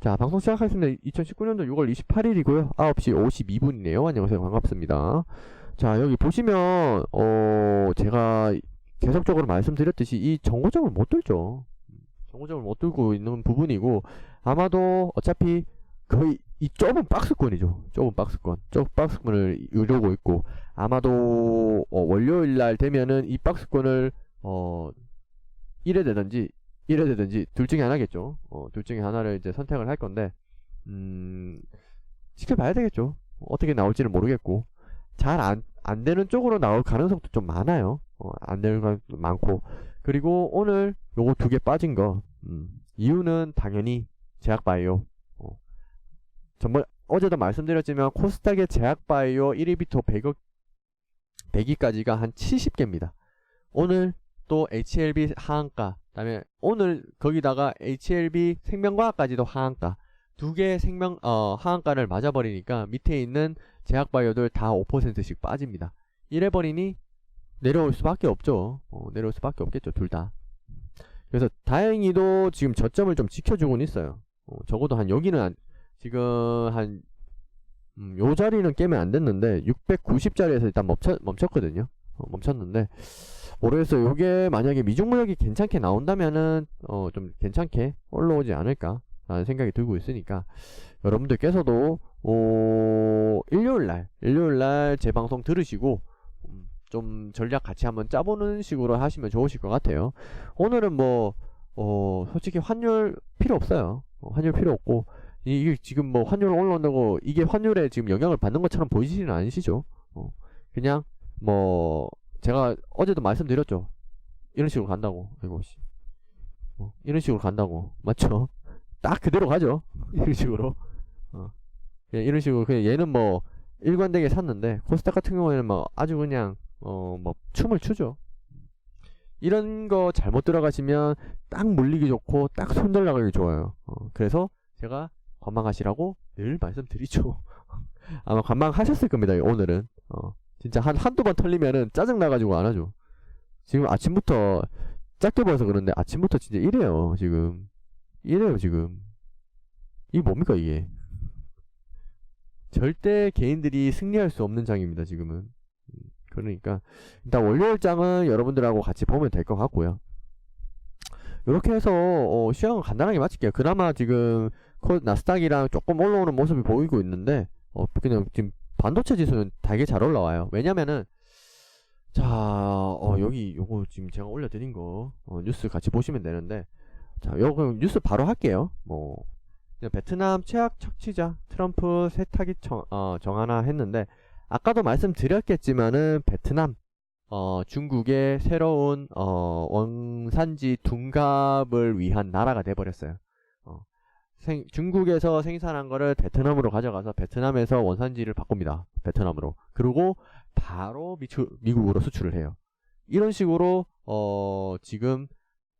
자, 방송 시작하겠습니다. 2019년도 6월 28일이고요. 9시 52분이네요. 안녕하세요. 반갑습니다. 자, 여기 보시면, 어, 제가 계속적으로 말씀드렸듯이 이 정거장을 못 들죠. 정거장을 못 들고 있는 부분이고, 아마도 어차피 거의 이 좁은 박스권이죠. 좁은 박스권. 좁은 박스권을 이루고 있고, 아마도 어, 월요일 날 되면은 이 박스권을, 어, 1회 되든지 1회 되든지 둘 중에 하나겠죠. 어, 둘 중에 하나를 이제 선택을 할 건데, 음, 지켜봐야 되겠죠. 어떻게 나올지는 모르겠고, 잘 안, 안 되는 쪽으로 나올 가능성도 좀 많아요. 어, 안 되는 건 많고. 그리고 오늘 요거 두 개 빠진 거, 음, 이유는 당연히 제약바이오. 어, 정말 어제도 말씀드렸지만 코스닥의 제약바이오 1위부터 100억, 100위까지가 한 70개입니다. 오늘 또 HLB 하한가, 그다음에 오늘 거기다가 HLB 생명과학까지도 하한가 두 개의 생명 어 하한가를 맞아버리니까 밑에 있는 제약바이오들 다 5%씩 빠집니다. 이래 버리니 내려올 수밖에 없죠. 어, 내려올 수밖에 없겠죠, 둘 다. 그래서 다행히도 지금 저점을 좀 지켜주고는 있어요. 어, 적어도 한 여기는 한, 지금 한, 음, 요 자리는 깨면 안 됐는데 690자리에서 일단 멈췄, 멈췄거든요. 어, 멈췄는데 모르겠어요. 요게 만약에 미중무역이 괜찮게 나온다면은 어 좀 괜찮게 올라오지 않을까 라는 생각이 들고 있으니까 여러분들께서도 어 일요일날 일요일날 제 방송 들으시고 음, 좀 전략 같이 한번 짜보는 식으로 하시면 좋으실 것 같아요. 오늘은 뭐 어, 솔직히 환율 필요 없어요. 어, 환율 필요 없고 이- 이게 지금 뭐 환율 올라온다고 이게 환율에 지금 영향을 받는 것처럼 보이지는 않으시죠? 어, 그냥 뭐 제가 어제도 말씀드렸죠. 이런 식으로 간다고. 아이고 씨. 어, 이런 식으로 간다고. 맞죠? 딱 그대로 가죠. 이런 식으로. 어. 그냥 이런 식으로 그냥 얘는 뭐 일관되게 샀는데 코스닥 같은 경우에는 뭐 아주 그냥 어 뭐 춤을 추죠. 이런 거 잘못 들어가시면 딱 물리기 좋고 딱 손절 나가기 좋아요. 어, 그래서 제가 관망하시라고 늘 말씀드리죠. 아마 관망하셨을 겁니다. 오늘은. 어. 진짜 한 한두 번 털리면은 짜증 나가지고 안 하죠. 지금 아침부터 작게 보여서 그런데 아침부터 진짜 이래요. 지금 이래요 지금. 이게 뭡니까 이게? 절대 개인들이 승리할 수 없는 장입니다. 지금은. 음, 그러니까 일단 월요일 장은 여러분들하고 같이 보면 될 것 같고요. 이렇게 해서 어, 시황을 간단하게 마칠게요. 그나마 지금 코- 나스닥이랑 조금 올라오는 모습이 보이고 있는데 어, 그냥 지금 반도체 지수는 되게 잘 올라와요. 왜냐면은 자, 어, 여기 요거 지금 제가 올려드린 거 어, 뉴스 같이 보시면 되는데 자, 요거 뉴스 바로 할게요. 뭐 베트남 최악 착취자 트럼프 세탁이 정, 어, 정하나 했는데 아까도 말씀드렸겠지만은 베트남 어, 중국의 새로운 어, 원산지 둔갑을 위한 나라가 돼버렸어요. 어, 생- 중국에서 생산한 거를 베트남으로 가져가서 베트남에서 원산지를 바꿉니다. 베트남으로. 그리고 바로 미추, 미국으로 수출을 해요. 이런 식으로 어, 지금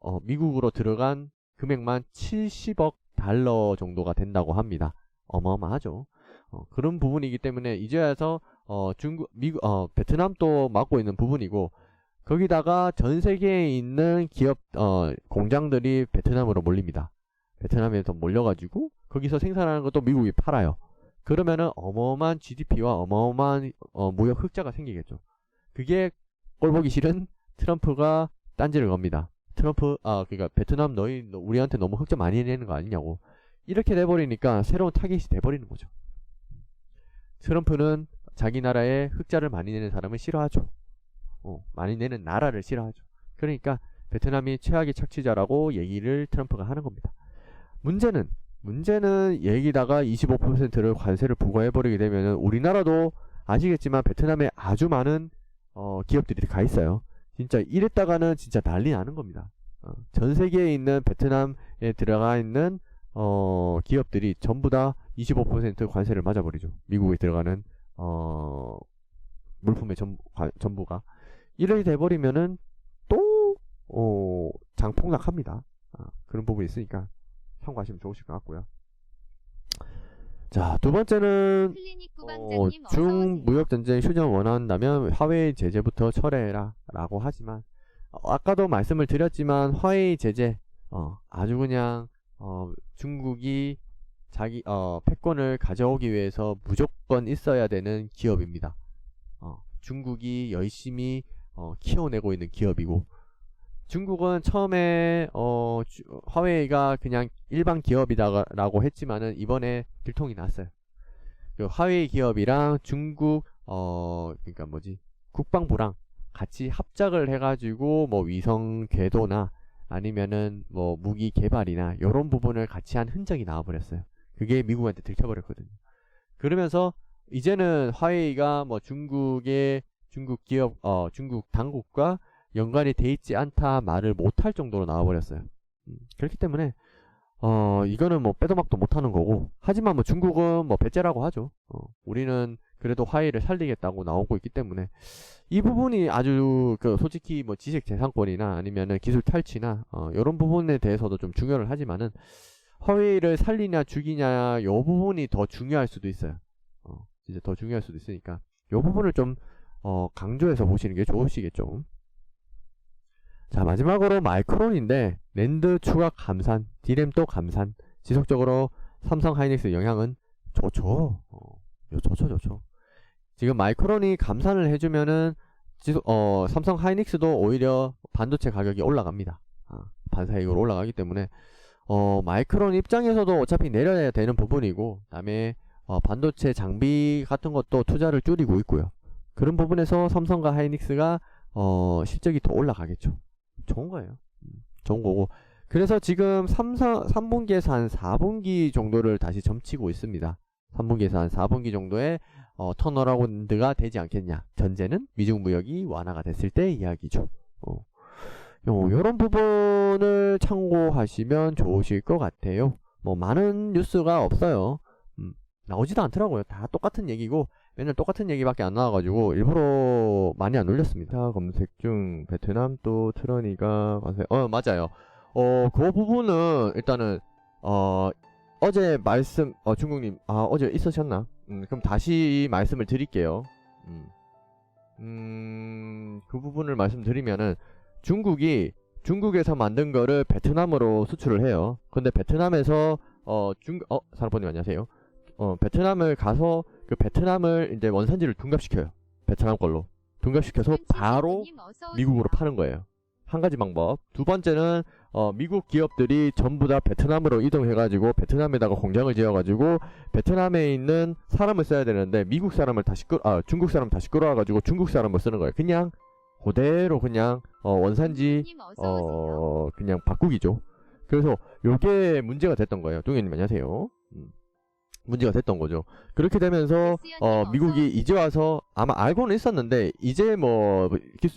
어, 미국으로 들어간 금액만 70억 달러 정도가 된다고 합니다. 어마어마하죠. 어, 그런 부분이기 때문에 이제와서 어, 중국, 미국, 어, 베트남도 맡고 있는 부분이고 거기다가 전 세계에 있는 기업 어, 공장들이 베트남으로 몰립니다. 베트남에서 몰려가지고 거기서 생산하는 것도 미국이 팔아요. 그러면은 어마어마한 GDP와 어마어마한 어, 무역 흑자가 생기겠죠. 그게 꼴보기 싫은 트럼프가 딴지를 겁니다. 트럼프 아 그러니까 베트남 너희 너- 우리한테 너무 흑자 많이 내는 거 아니냐고 이렇게 돼버리니까 새로운 타깃이 돼버리는 거죠. 트럼프는 자기 나라에 흑자를 많이 내는 사람을 싫어하죠. 어, 많이 내는 나라를 싫어하죠. 그러니까 베트남이 최악의 착취자라고 얘기를 트럼프가 하는 겁니다. 문제는 문제는 얘기다가 25%를 관세를 부과해버리게 되면은 우리나라도 아시겠지만 베트남에 아주 많은 어, 기업들이 가 있어요. 진짜 이랬다가는 진짜 난리 나는 겁니다. 어, 전 세계에 있는 베트남에 들어가 있는 어, 기업들이 전부 다 25% 관세를 맞아버리죠. 미국에 들어가는 어, 물품의 전, 관- 전부가 이렇게 돼버리면은 또 어, 장폭락합니다. 아, 그런 부분이 있으니까 참고하시면 좋으실 것 같고요. 자, 두 번째는 어. 중무역 전쟁 휴전 원한다면 화웨이 제재부터 철회해라라고 하지만 어, 아까도 말씀을 드렸지만 화웨이 제재 어, 아주 그냥 어, 중국이 자기 어 패권을 가져오기 위해서 무조건 있어야 되는 기업입니다. 어, 중국이 열심히 어, 키워내고 있는 기업이고 중국은 처음에 어, 주- 화웨이가 그냥 일반 기업이다라고 했지만은 이번에 들통이 났어요. 그 화웨이 기업이랑 중국 어 그러니까 뭐지 국방부랑 같이 합작을 해가지고 뭐 위성 궤도나 아니면은 뭐 무기 개발이나 이런 부분을 같이 한 흔적이 나와버렸어요. 그게 미국한테 들켜버렸거든요. 그러면서 이제는 화웨이가 뭐 중국의 중국 기업 어 중국 당국과 연관이 돼 있지 않다 말을 못할 정도로 나와버렸어요. 음, 그렇기 때문에 어 이거는 뭐 빼도 막도 못하는 거고 하지만 뭐 중국은 뭐 배째라고 하죠. 어, 우리는 그래도 화웨이를 살리겠다고 나오고 있기 때문에 이 부분이 아주 그 솔직히 뭐 지식 재산권이나 아니면은 기술 탈취나 어 이런 부분에 대해서도 좀 중요를 하지만은 화웨이를 살리냐 죽이냐 요 부분이 더 중요할 수도 있어요. 어 진짜 더 중요할 수도 있으니까 요 부분을 좀 어, 강조해서 보시는 게 좋으시겠죠. 자, 마지막으로 마이크론인데, 랜드 추가 감산, 디램 또 감산, 지속적으로 삼성 하이닉스 영향은 좋죠. 어, 요 좋죠, 좋죠. 지금 마이크론이 감산을 해주면은, 지속, 어, 삼성 하이닉스도 오히려 반도체 가격이 올라갑니다. 아, 반사익으로 올라가기 때문에, 어, 마이크론 입장에서도 어차피 내려야 되는 부분이고, 그 다음에, 어, 반도체 장비 같은 것도 투자를 줄이고 있고요. 그런 부분에서 삼성과 하이닉스가 어, 실적이 더 올라가겠죠. 좋은 거예요. 음, 좋은 거고. 그래서 지금 3, 3분기에서 한 4분기 정도를 다시 점치고 있습니다. 3분기에서 한 4분기 정도의 어, 턴어라운드가 되지 않겠냐. 전제는 미중 무역이 완화가 됐을 때 이야기죠. 어. 요, 요런 부분을 참고하시면 좋으실 것 같아요. 뭐 많은 뉴스가 없어요. 음, 나오지도 않더라고요. 다 똑같은 얘기고 맨날 똑같은 얘기밖에 안 나와가지고 일부러 많이 안 올렸습니다. 검색 중 베트남 또 트러니가 어 맞아요. 어 그 부분은 일단은 어 어제 말씀 어 중국님 아 어제 있으셨나? 음 그럼 다시 말씀을 드릴게요. 음. 음 그 부분을 말씀드리면은 중국이 중국에서 만든 거를 베트남으로 수출을 해요. 근데 베트남에서 어 중 어 사람분님 안녕하세요. 어 베트남을 가서 그 베트남을 이제 원산지를 둔갑시켜요. 베트남 걸로. 둔갑시켜서 바로 미국으로 파는 거예요. 한 가지 방법. 두 번째는 어, 미국 기업들이 전부 다 베트남으로 이동해가지고 베트남에다가 공장을 지어가지고 베트남에 있는 사람을 써야 되는데 미국 사람을 다시 끌, 아 중국 사람 다시 끌어와가지고 중국 사람을 쓰는 거예요. 그냥 그대로 그냥 어, 원산지 어 그냥 바꾸기죠. 그래서 요게 문제가 됐던 거예요. 동현님 안녕하세요. 음. 문제가 됐던 거죠. 그렇게 되면서 어 미국이 이제 와서 아마 알고는 있었는데 이제 뭐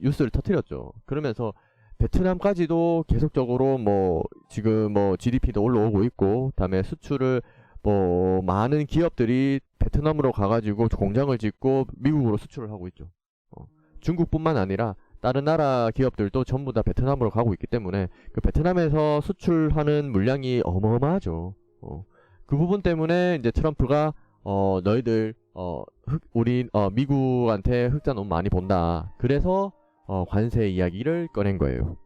뉴스를 터뜨렸죠. 그러면서 베트남까지도 계속적으로 뭐 지금 뭐 GDP도 올라오고 있고 그다음에 수출을 뭐 많은 기업들이 베트남으로 가가지고 공장을 짓고 미국으로 수출을 하고 있죠. 어, 중국뿐만 아니라 다른 나라 기업들도 전부 다 베트남으로 가고 있기 때문에 그 베트남에서 수출하는 물량이 어마어마하죠. 어, 그 부분 때문에 이제 트럼프가 어 너희들 어 흑, 우리 어 미국한테 흑자 너무 많이 본다. 그래서 어 관세 이야기를 꺼낸 거예요.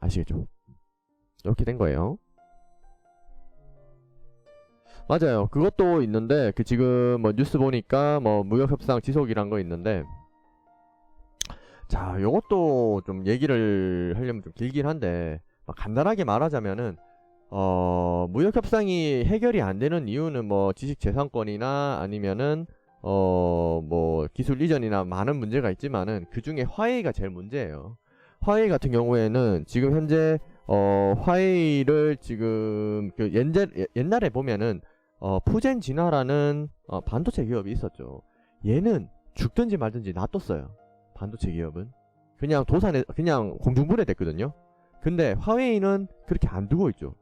아시겠죠? 이렇게 된 거예요. 맞아요. 그것도 있는데 그 지금 뭐 뉴스 보니까 뭐 무역 협상 지속이란 거 있는데 자, 요것도 좀 얘기를 하려면 좀 길긴 한데 막 간단하게 말하자면은 어, 무역 협상이 해결이 안 되는 이유는 뭐 지식 재산권이나 아니면은 어, 뭐 기술 이전이나 많은 문제가 있지만은 그 중에 화웨이가 제일 문제예요. 화웨이 같은 경우에는 지금 현재 어, 화웨이를 지금 그 옛날, 옛날에 보면은 어, 푸젠 진화라는 어, 반도체 기업이 있었죠. 얘는 죽든지 말든지 놔뒀어요. 반도체 기업은 그냥 도산에 그냥 공중분해 됐거든요. 근데 화웨이는 그렇게 안 두고 있죠.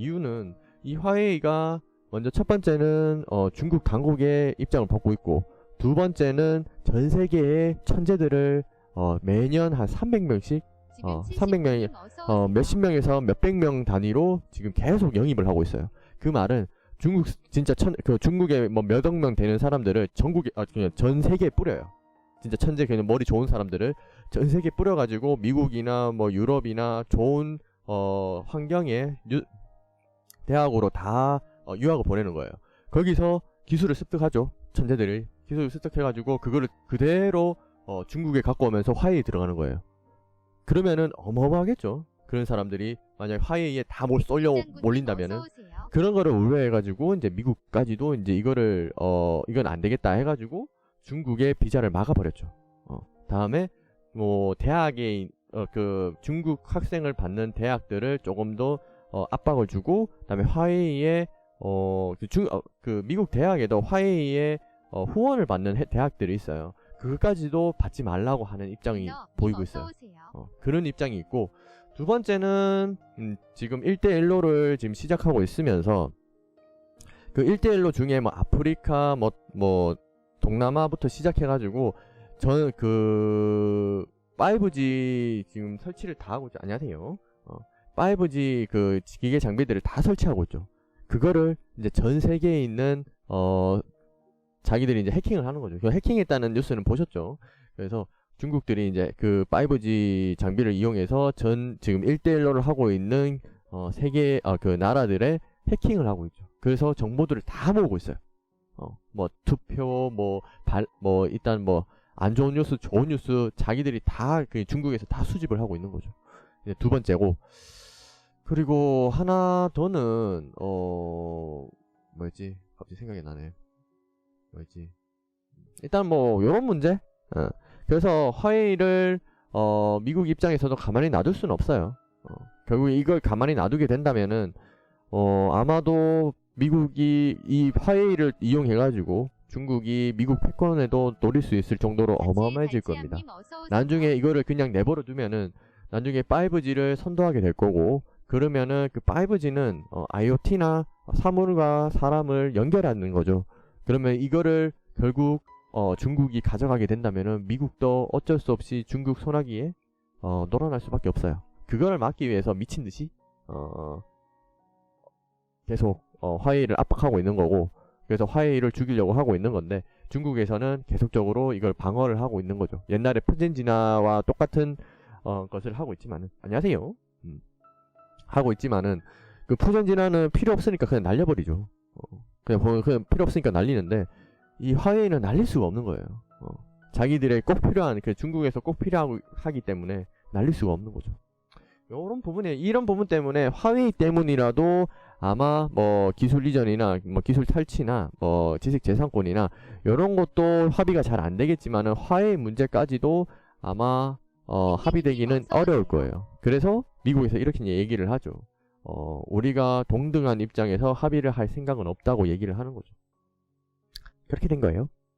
이유는 이 화웨이가 먼저 첫 번째는 어, 중국 당국의 입장을 받고 있고 두 번째는 전 세계의 천재들을 어, 매년 한 300명씩 어, 300명이 어, 몇십 명에서 몇백 명 단위로 지금 계속 영입을 하고 있어요. 그 말은 중국 진짜 천 그 중국에 뭐 몇억 명 되는 사람들을 전국에 아 그냥 전 세계에 뿌려요. 진짜 천재 그냥 머리 좋은 사람들을 전 세계에 뿌려가지고 미국이나 뭐 유럽이나 좋은 어 환경에 유, 대학으로 다 어, 유학을 보내는 거예요. 거기서 기술을 습득하죠. 천재들이 기술을 습득해가지고 그거를 그대로 어, 중국에 갖고 오면서 화웨이에 들어가는 거예요. 그러면은 어마어마하겠죠. 그런 사람들이 만약 화웨이에 다 몰, 쏠려 몰린다면은 그런 거를 우려해가지고 이제 미국까지도 이제 이거를 어 이건 안 되겠다 해가지고 중국의 비자를 막아버렸죠. 어 다음에 뭐 대학에 어 그 중국 학생을 받는 대학들을 조금 더 어, 압박을 주고 그다음에 화웨이에 어그중그 미국 대학에도 화웨이에 어, 후원을 받는 해- 대학들이 있어요. 그것까지도 받지 말라고 하는 입장이 보이고 있어요. 어, 그런 입장이 있고 두 번째는 음, 지금 1대1로를 지금 시작하고 있으면서 그 1대1로 중에 뭐 아프리카 뭐, 뭐 동남아부터 시작해가지고 저는 그 5G 지금 설치를 다 하고 있죠. 안녕하세요. 어, 5G 그 기계 장비들을 다 설치하고 있죠. 그거를 이제 전 세계에 있는 어 자기들이 이제 해킹을 하는 거죠. 그 해킹했다는 뉴스는 보셨죠. 그래서 중국들이 이제 그 5G 장비를 이용해서 전 지금 1대1로를 하고 있는 어 세계 어, 그 나라들의 해킹을 하고 있죠. 그래서 정보들을 다 모으고 있어요. 어, 뭐 투표 뭐발뭐 일단 뭐 안 좋은 뉴스, 좋은 뉴스 자기들이 다 그 중국에서 다 수집을 하고 있는 거죠. 두 번째고 그리고 하나 더는 어 뭐였지? 갑자기 생각이 나네. 뭐였지? 일단 뭐 요런 문제. 어. 그래서 화웨이를 어 미국 입장에서도 가만히 놔둘 수는 없어요. 어, 결국에 이걸 가만히 놔두게 된다면은 어 아마도 미국이 이 화웨이를 이용해 가지고 중국이 미국 패권에도 노릴 수 있을 정도로 어마어마해질 겁니다. 나중에 이거를 그냥 내버려 두면은 나중에 5G를 선도하게 될 거고 그러면은 그 5G는 어, IoT나 사물과 사람을 연결하는 거죠. 그러면 이거를 결국 어, 중국이 가져가게 된다면은 미국도 어쩔 수 없이 중국 소나기에 어, 놀아날 수밖에 없어요. 그거를 막기 위해서 미친 듯이 어, 계속 어, 화웨이를 압박하고 있는 거고 그래서 화웨이를 죽이려고 하고 있는 건데 중국에서는 계속적으로 이걸 방어를 하고 있는 거죠. 옛날에 푸젠진화와 똑같은 어, 것을 하고 있지만은 안녕하세요. 음. 하고 있지만은 그 푸젠진화는 필요 없으니까 그냥 날려버리죠. 어, 그냥, 보- 그냥 필요 없으니까 날리는데 이 화웨이는 날릴 수가 없는 거예요. 어. 자기들의 꼭 필요한 그 중국에서 꼭 필요하기 때문에 날릴 수가 없는 거죠. 이런 부분에 이런 부분 때문에 화웨이 때문이라도 아마 뭐 기술 이전이나 뭐 기술 탈취나 뭐 지식 재산권이나 이런 것도 합의가 잘 안 되겠지만은 화웨이 문제까지도 아마 어 합의되기는 어려울 거예요. 그래서 미국에서 이렇게 얘기를 하죠. 어 우리가 동등한 입장에서 합의를 할 생각은 없다고 얘기를 하는 거죠. 그렇게 된 거예요.